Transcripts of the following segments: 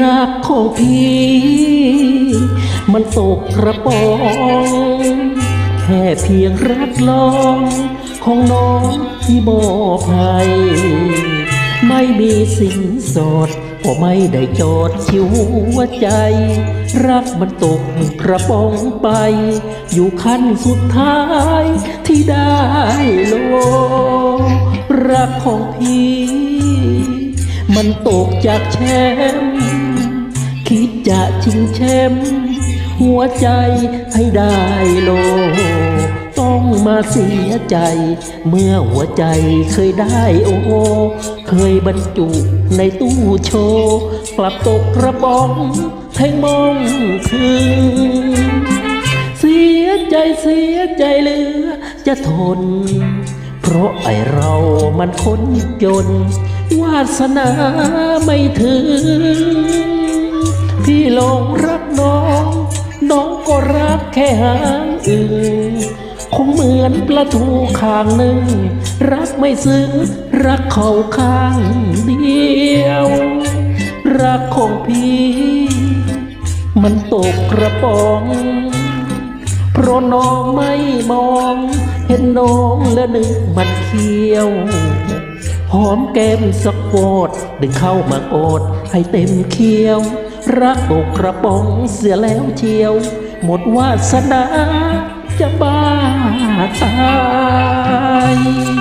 รักของพี่ มันตกกระป๋อง แค่เพียงรักลองของน้องที่มอบให้ไม่มีสินสอดก็ไม่ได้จอดชิวหัวใจ รักมันตกกระป๋องไป อยู่ขั้นสุดท้ายที่ได้โล รักของพี่ มันตกจากแชมป์คิดจะชิงแชมป์หัวใจให้ได้โล ต้องมาเสียใจ เมื่อหัวใจเคยได้โอเคยบรรจุในตู้โชว์กลับตกกระป๋องแทงมองคืนเสียใจเสียใจเหลือจะทน เพราะไอเรามันคนจน วาสนาไม่ถึง พี่หลงรักน้อง น้องก็รักแค่หางอึงคงเหมือนปลาทูข้างหนึ่ง รักไม่ซึ้งรักเขาข้างเดียว รักของพี่ มันตกกระป๋องเพราะน้องไม่มอง เห็นน้องแล้วนึกมันเคี้ยว หอมแก้มสักโกดดึงเข้ามาโอดให้เต็มเคี้ยว รักตกกระป๋องเสียแล้วเชียว หมดวาสนาจะบ้าตาย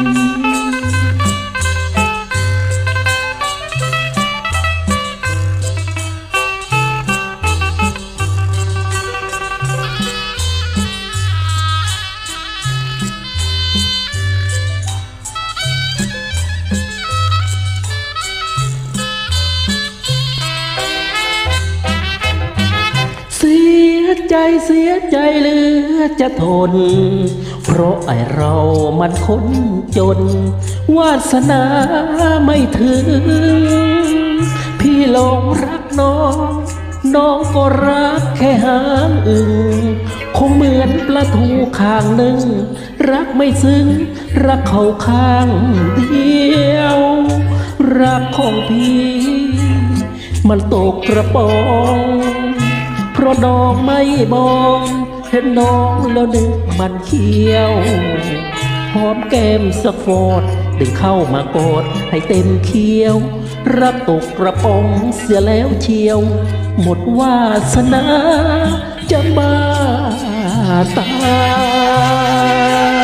ใจเสียใจเหลือจะทน เพราะไอเรามันคนจน วาสนาไม่ถึง พี่หลงรักน้อง น้องก็รักแค่หางอึงคงเหมือนปลาทูข้างหนึ่ง รักไม่ซึ้ง รักเขาข้างเดียว รักของพี่ มันตกกระป๋อง เพราะน้องไม่มอง เห็นน้องแล้วนึกมันเขี้ยวหอมแก้มสะโฟดดึงเข้ามากอดให้เต็มเคี้ยว รับตกกระป๋องเสียแล้วเชียว หมดวาสนาจะมาตาย